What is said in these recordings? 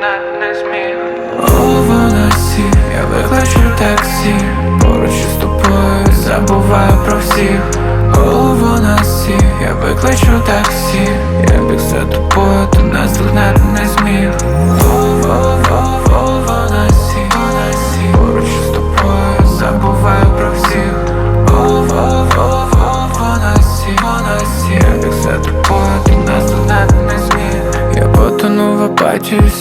не, не зміг О, Ванасі, я виплачу таксі. Поруч з тобою забуваю про всіх.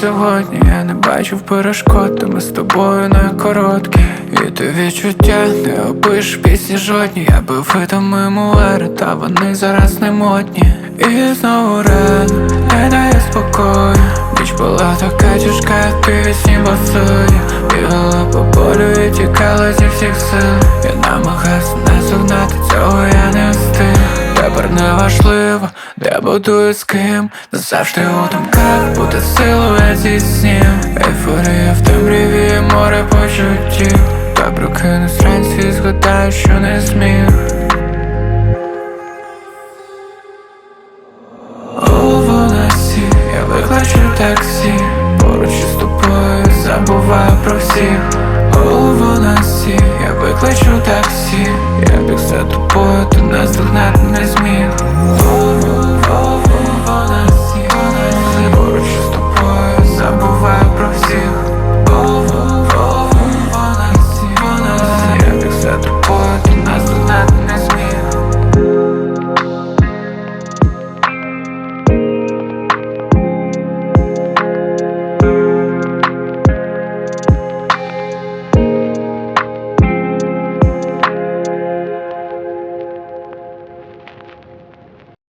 Сьогодні Я не бачив перешкод, та ми з тобою не короткі. І ти відчуття не опиш пісні жодні. Я би видав мемуари, та вони зараз не модні. І знову рано не дає спокою. Ніч була така тяжка, вісні босою Бігала по полю і тікала зі всіх сил. Я намагався не зогнати, цього я не встиг. Тепер не важливо, де буду і з ким? Завжди у думках буде силует зі снів Ейфорія в темряві, море почуттів. Та прокинусь вранці і згадаю, що не зміг. У я викличу таксі. Поруч із тобою забуваю про всіх. У волосі я викличу таксі